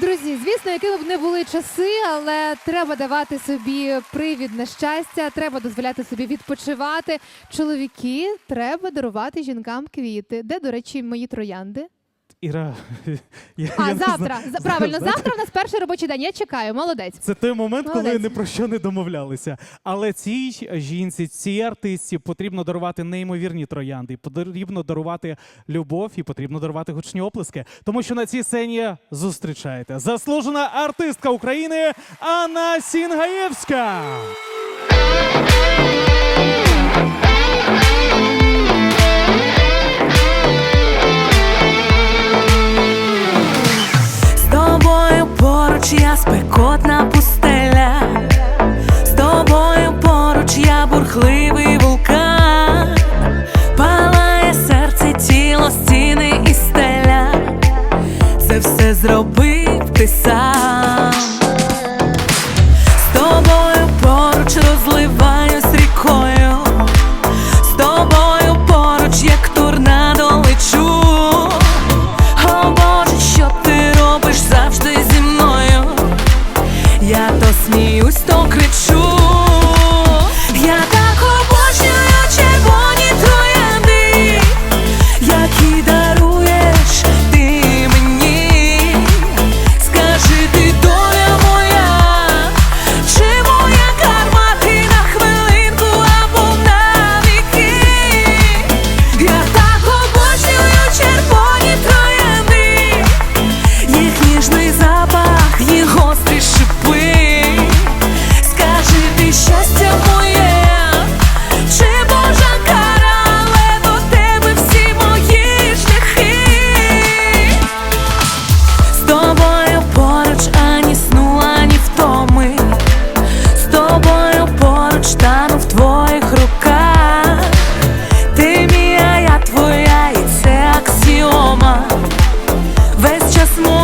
Друзі, звісно, якими б не були часи, але треба давати собі привід на щастя, треба дозволяти собі відпочивати. Чоловіки, треба дарувати жінкам квіти. Де, до речі, мої троянди? Іра, я, А я не завтра. знаю. Правильно, Завтра. завтра у нас перший робочий день. Я чекаю, молодець. Це той момент, коли Молодець. ні про що не домовлялися. Але цій жінці, цій артистці потрібно дарувати неймовірні троянди. Потрібно дарувати любов і потрібно дарувати гучні оплески. Тому що на цій сцені зустрічаєте заслужена артистка України Анна Сінгаєвська. Бурхливий вулкан, палає серце, тіло, стіни і стеля. Це все зробив ти сам. just more